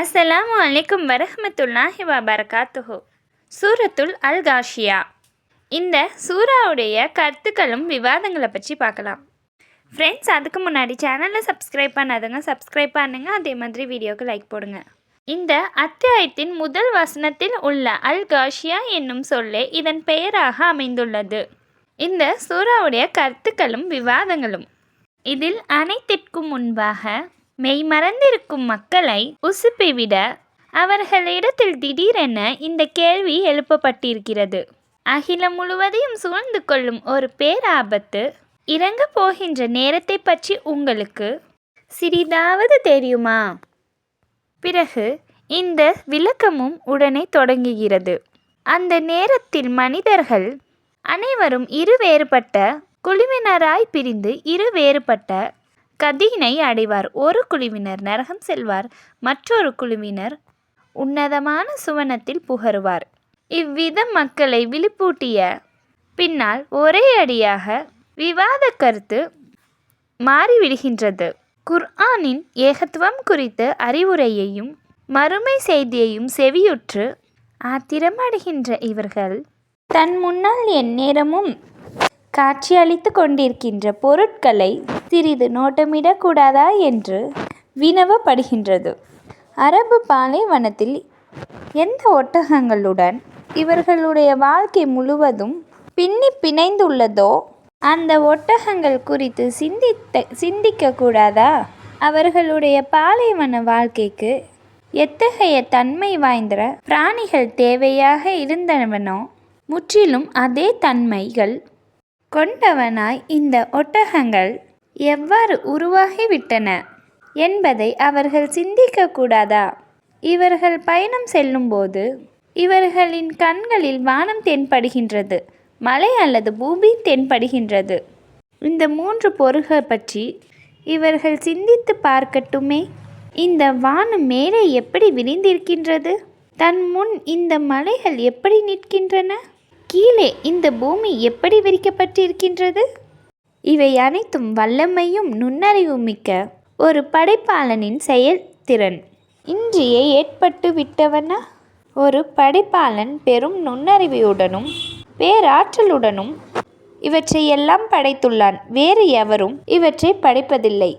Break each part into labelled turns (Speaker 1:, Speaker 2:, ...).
Speaker 1: அஸ்ஸலாமு அலைக்கும் வரஹமத்துல்லாஹி வபரகாத்துஹு. சூரத்துல் அல் காஷியா இந்த சூறாவுடைய கருத்துக்களும் விவாதங்களை பற்றி பார்க்கலாம். ஃப்ரெண்ட்ஸ் அதுக்கு முன்னாடி சேனலை சப்ஸ்கிரைப் பண்ணாதுங்க சப்ஸ்கிரைப் பண்ணுங்க. அதே மாதிரி வீடியோவுக்கு லைக் போடுங்க. இந்த அத்தியாயத்தின் முதல் வசனத்தில் உள்ள அல் காஷியா என்னும் சொல்லே இதன் பெயராக அமைந்துள்ளது. இந்த சூறாவுடைய கருத்துக்களும் விவாதங்களும் இதில் அனைத்திற்கும் முன்பாக மெய்மறந்திருக்கும் மக்களை உசுப்பிவிட அவர்களிடத்தில் திடீரென இந்த கேள்வி எழுப்பப்பட்டிருக்கிறது. அகிலம் முழுவதையும் சூழ்ந்து கொள்ளும் ஒரு பேராபத்து இறங்க போகின்ற நேரத்தை பற்றி உங்களுக்கு சிறிதாவது தெரியுமா? பிறகு இந்த விளக்கமும் உடனே தொடங்குகிறது. அந்த நேரத்தில் மனிதர்கள் அனைவரும் இரு வேறுபட்ட குழுவினராய் பிரிந்து இரு வேறுபட்ட கதியினை அடைவார். ஒரு குழுவினர் நரகம் செல்வார் மற்றொரு குழுவினர் உன்னதமான சுவனத்தில் புகருவார். இவ்விதம் மக்களை விழிப்பூட்டிய பின்னால் ஒரே அடியாக விவாத கருத்து மாறிவிடுகின்றது. குர்ஆனின் ஏகத்துவம் குறித்த அறிவுரையையும் மறுமை செய்தியையும் செவியுற்று ஆத்திரமடைகின்ற இவர்கள் தன் முன்னால் எந்நேரமும் காட்சியளித்து கொண்டிருக்கின்ற பொருட்களை சிறிது நோட்டமிடக்கூடாதா என்று வினவப்படுகின்றது. அரபு பாலைவனத்தில் எந்த ஒட்டகங்களுடன் இவர்களுடைய வாழ்க்கை முழுவதும் பின்னி பிணைந்துள்ளதோ அந்த ஒட்டகங்கள் குறித்து சிந்தித்த சிந்திக்கக்கூடாதா? அவர்களுடைய பாலைவன வாழ்க்கைக்கு எத்தகைய தன்மை வாய்ந்த பிராணிகள் தேவையாக இருந்தனவனோ முற்றிலும் அதே தன்மைகள் கொண்டவனாய் இந்த ஒட்டகங்கள் எவ்வாறு உருவாகிவிட்டன என்பதை அவர்கள் சிந்திக்கக்கூடாதா? இவர்கள் பயணம் செல்லும்போது இவர்களின் கண்களில் வானம் தென்படுகின்றது மலை அல்லது பூமி தென்படுகின்றது. இந்த மூன்று பொருள்கள் பற்றி இவர்கள் சிந்தித்து பார்க்கட்டுமே. இந்த வானம் மேலே எப்படி விரிந்திருக்கின்றது? தன் முன் இந்த மலைகள் எப்படி நிற்கின்றன? கீழே இந்த பூமி எப்படி விரிக்கப்பட்டிருக்கின்றது? இவை அனைத்தும் வல்லமையும் நுண்ணறிவும் மிக்க ஒரு படைப்பாளனின் செயல்திறன். இன்றியே ஏற்பட்டு விட்டவன ஒரு படைப்பாளன் பெரும் நுண்ணறிவியுடனும் பேராற்றலுடனும் இவற்றையெல்லாம் படைத்துள்ளான். வேறு எவரும் இவற்றை படைப்பதில்லை.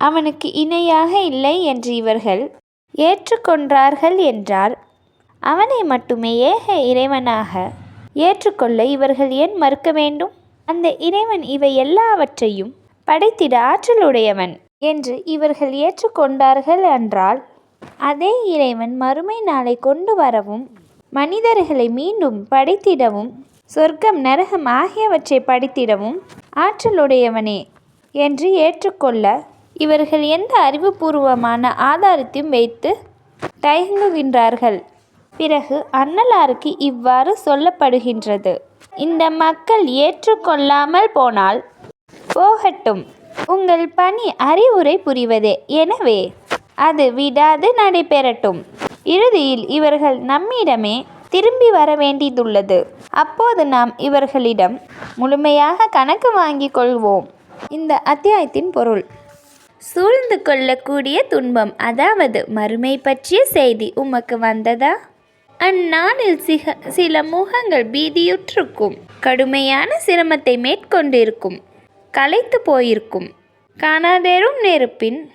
Speaker 1: அவனுக்கு இணையாக இல்லை என்று இவர்கள் ஏற்றுக்கொண்டார்கள் என்றால் அவனை மட்டுமே ஏக இறைவனாக ஏற்றுக்கொள்ள இவர்கள் ஏன் மறுக்க வேண்டும்? அந்த இறைவன் இவை எல்லாவற்றையும் படைத்திட ஆற்றலுடையவன் என்று இவர்கள் ஏற்றுக்கொண்டார்கள் என்றால் அதே இறைவன் மறுமை நாளை கொண்டு வரவும் மனிதர்களை மீண்டும் படைத்திடவும் சொர்க்கம் நரகம் ஆகியவற்றை படைத்திடவும் ஆற்றலுடையவனே என்று ஏற்றுக்கொள்ள இவர்கள் எந்த அறிவுபூர்வமான ஆதாரத்தையும் வைத்து தயங்குகின்றார்கள். பிறகு அன்னலாருக்கு இவ்வாறு சொல்லப்படுகின்றது. இந்த மக்கள் ஏற்றுக்கொள்ளாமல் போனால் போகட்டும். உங்கள் பணி அறிவுரை புரிவதே. எனவே அது விடாது நடைபெறட்டும். இறுதியில் இவர்கள் நம்மிடமே திரும்பி வர வேண்டியதுள்ளது. அப்போது நாம் இவர்களிடம் முழுமையாக கணக்கு வாங்கிக் கொள்வோம். இந்த அத்தியாயத்தின் பொருள். சூழ்ந்து கொள்ளக்கூடிய துன்பம் அதாவது மறுமை பற்றிய செய்தி உமக்கு வந்ததா? அந்நாளில் சிக சில முகங்கள் பீதியுற்றிருக்கும். கடுமையான சிரமத்தை மேற்கொண்டிருக்கும். களைத்து போயிருக்கும். காணாதேறும் நெருப்பின்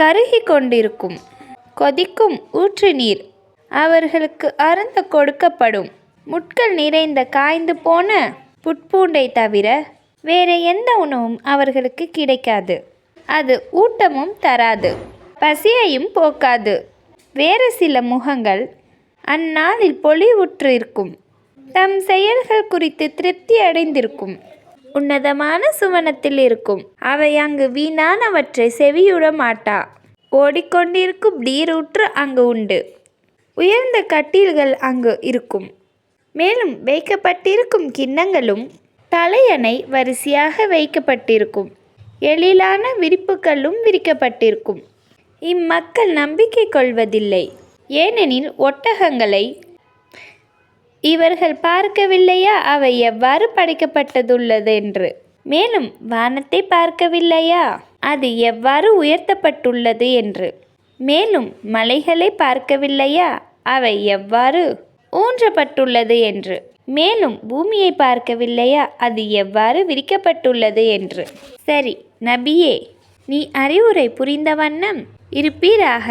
Speaker 1: கருகி கொண்டிருக்கும். கொதிக்கும் ஊற்று நீர் அவர்களுக்கு அருந்த கொடுக்கப்படும். முட்கள் நிறைந்த காய்ந்து போன புட்பூண்டை தவிர வேற எந்த உணவும் அவர்களுக்கு கிடைக்காது. அது ஊட்டமும் தராது. பசியையும் போக்காது. வேறு சில முகங்கள் அந்நாளில் பொலிவுற்று இருக்கும் தம் செயல்கள் குறித்து திருப்தி அடைந்திருக்கும். உன்னதமான சுவனத்தில் இருக்கும். அவை அங்கு வீணானவற்றை செவியுட மாட்டா. ஓடிக்கொண்டிருக்கும் நீரூற்று அங்கு உண்டு. உயர்ந்த கட்டில்கள் அங்கு இருக்கும். மேலும் வைக்கப்பட்டிருக்கும் கிண்ணங்களும் தலையணை வரிசையாக வைக்கப்பட்டிருக்கும். எழிலான விரிப்புகளும் விரிக்கப்பட்டிருக்கும். இம்மக்கள் நம்பிக்கை கொள்வதில்லை. ஏனெனில் ஒட்டகங்களை இவர்கள் பார்க்கவில்லையா? அவை எவ்வாறு படைக்கப்பட்டதுள்ளது என்று மேலும் வானத்தை பார்க்கவில்லையா? அது எவ்வாறு உயர்த்தப்பட்டுள்ளது என்று. மேலும் மலைகளை பார்க்கவில்லையா? அவை எவ்வாறு ஊன்றப்பட்டுள்ளது என்று. மேலும் பூமியை பார்க்கவில்லையா? அது எவ்வாறு விரிக்கப்பட்டுள்ளது என்று. சரி நபியே நீ அறிவுரை புரிந்த வண்ணம் இருப்பீராக.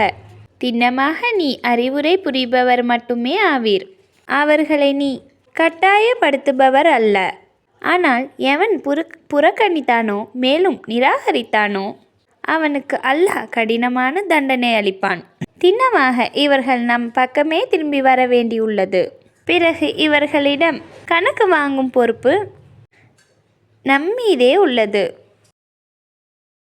Speaker 1: திண்ணமாக நீ அறிவுரை புரிபவர் மட்டுமே ஆவீர். அவர்களை நீ கட்டாயப்படுத்துபவர் அல்ல. ஆனால் எவன் புற புறக்கணித்தானோ மேலும் நிராகரித்தானோ அவனுக்கு அல்லாஹ் கடினமான தண்டனை அளிப்பான். திண்ணமாக இவர்கள் நம் பக்கமே திரும்பி வர வேண்டியுள்ளது. பிறகு இவர்களிடம் கணக்கு வாங்கும் பொறுப்பு நம்மீதே உள்ளது.